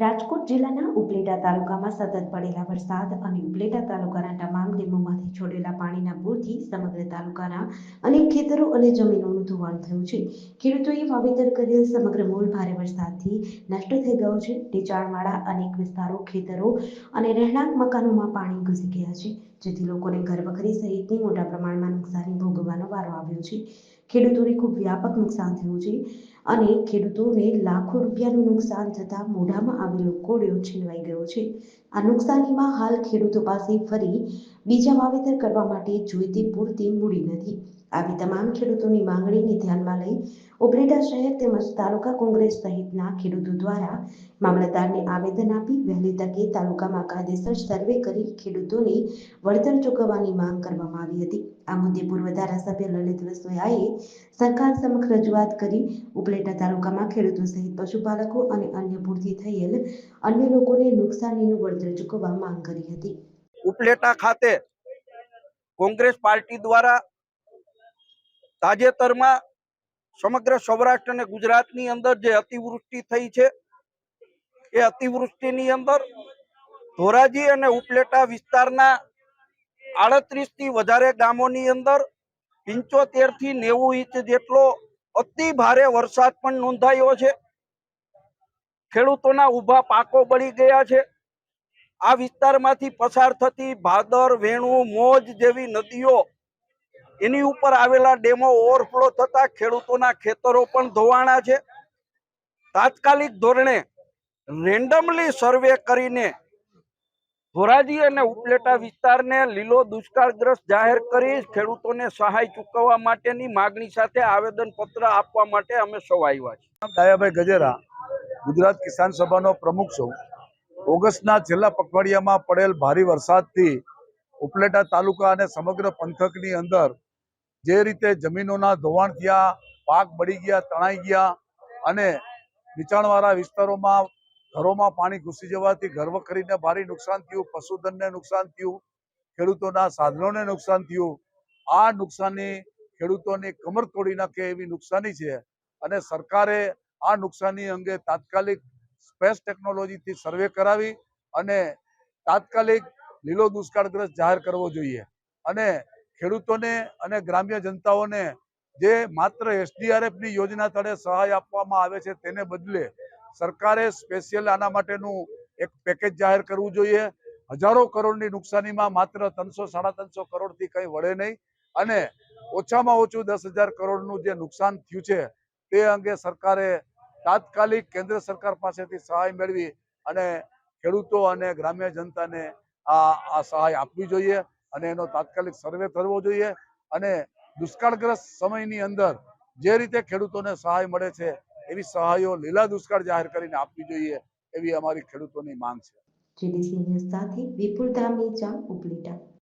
રાજકોટ જિલ્લાના ઉપલેટા તાલુકામાં સતત પડેલા વરસાદ અને ઉપલેટા તાલુકાના તમામ ડેમોમાંથી છોડેલા પાણીના પૂરથી સમગ્ર તાલુકાના અનેક ખેતરો અને જમીનોનું ધોવાણ થયું છે. ખેડૂતોએ વાવેતર કરેલ સમગ્ર મૂળ ભારે વરસાદથી નષ્ટ થઈ ગયો છે. નીચાણવાળા અનેક વિસ્તારો, ખેતરો અને રહેણાંક મકાનોમાં પાણી ઘૂસી ગયા છે, જેથી લોકોને ઘરવખરી સહિતની મોટા પ્રમાણમાં નુકસાની ભોગવવાનો વારો આવ્યો છે. ખેડૂતોને ખૂબ વ્યાપક નુકસાન થયું છે અને ખેડૂતોને લાખો રૂપિયાનું નુકસાન થતાં મોઢામાં આવેલો કોળિયો છીનવાઈ ગયો છે. આ નુકસાનીમાં હાલ ખેડૂતો પાસે ફરી બીજા વાવેતર કરવા માટે જોઈતી પૂરતી મૂડી નથી. આવી તમામ ખેડૂતોની માંગણીને ધ્યાનમાં લઈ ઉપલેટા શહેર તેમજ તાલુકા કોંગ્રેસ સહિતના ખેડૂતો દ્વારા મામલતદારને આવેદન આપી વહેલી તકે તાલુકામાં કાયદેસર સર્વે કરી ખેડૂતોને વળતર ચૂકવવાની માંગ કરવામાં આવી હતી. આ મુદ્દે પૂર્વ ધારાસભ્ય લલિત વસોયાએ સરકાર સમક્ષ રજૂઆત કરી ઉપલેટા તાલુકામાં ખેડૂતો સહિત પશુપાલકો અને અન્ય પૂરથી થયેલ અન્ય લોકોને નુકસાનીનું વળતર ચૂકવવા માંગ કરી હતી. ઉપલેટા ખાતે કોંગ્રેસ પાર્ટી દ્વારા તાજેતરમાં સમગ્ર સૌરાષ્ટ્ર અને ગુજરાતની અંદર જે અતિવૃષ્ટિ થઈ છે, એ અતિવૃષ્ટિની અંદર ધોરાજી અને ઉપલેટા વિસ્તારના આડત્રીસથી વધારે ગામોની અંદર પંચોતેરથી નેવું ઇંચ જેટલો અતિ ભારે વરસાદ પણ નોંધાયો છે. ખેડૂતોના ઊભા પાકો બળી ગયા છે. આ વિસ્તારમાંથી પસાર થતી ભાદર, વેણુ, મોજ જેવી નદીઓ એની ઉપર આવેલા ડેમો ઓવરફ્લો થતા ખેડૂતોના ખેતરો પણ ધોવાણા છે. તાત્કાલિક ધોરણે રેન્ડમલી સર્વે કરીને ધોરાજી અને ઉપલેટા વિસ્તારને લીલો દુષ્કાળગ્રસ્ત જાહેર કરી ખેડૂતોને સહાય ચૂકવવા માટેની માગણી સાથે આવેદન પત્ર આપવા માટે અમે સૌ આવ્યા છીએ. દાયાભાઈ ગજેરા. ગુજરાત કિસાન સભાનો પ્રમુખ છું. ઓગસ્ટના છેલ્લા પખવાડિયામાં પડેલ ભારે વરસાદથી ઉપલેટા તાલુકા અને સમગ્ર પંથકની અંદર જે રીતે જમીનોના ધોવાણ થયા, પાક બળી ગયા, તણાઈ ગયા અને નીચાણવાળા વિસ્તારોમાં ઘરોમાં પાણી ઘૂસી જવાથી ઘરવખરીને ભારે નુકસાન થયું, પશુધનને નુકસાન થયું, ખેડૂતોના સાધનોને નુકસાન થયું. આ નુકસાની ખેડૂતોની કમર તોડી નાખે એવી નુકસાની છે અને સરકારે આ નુકસાની અંગે તાત્કાલિક સ્પેસ ટેકનોલોજીથી સર્વે કરાવી અને તાત્કાલિક લીલો દુષ્કાળગ્રસ્ત જાહેર કરવો જોઈએ. અને ખેડૂતોને અને ગ્રામ્ય જનતાઓને જે માત્ર એસડીઆરએફની યોજના તળે સહાય આપવામાં આવે છે તેને બદલે સરકારે સ્પેશિયલ આના માટેનું એક પેકેજ જાહેર કરવું જોઈએ. હજારો કરોડની નુકસાનીમાં માત્ર ત્રણસો, સાડા ત્રણસો કરોડથી કંઈ વળે નહીં અને ઓછામાં ઓછું દસ હજાર કરોડનું જે નુકસાન થયું છે તે અંગે સરકારે તાત્કાલિક કેન્દ્ર સરકાર પાસેથી સહાય મેળવી અને ખેડૂતો અને ગ્રામ્ય જનતાને આ આ સહાય આપવી જોઈએ. અને એનો તાત્કાલિક સર્વે કરવો જોઈએ અને દુષ્કાળગ્રસ્ત સમયની અંદર જે રીતે ખેડૂતોને સહાય મળે છે, એવી સહાયો લીલા દુષ્કાળ જાહેર કરીને આપવી જોઈએ એવી અમારી ખેડૂતોની માંગ છે. જીડીસી ન્યૂઝ સાથે વિપુલ ધામેચા ઉપલેટા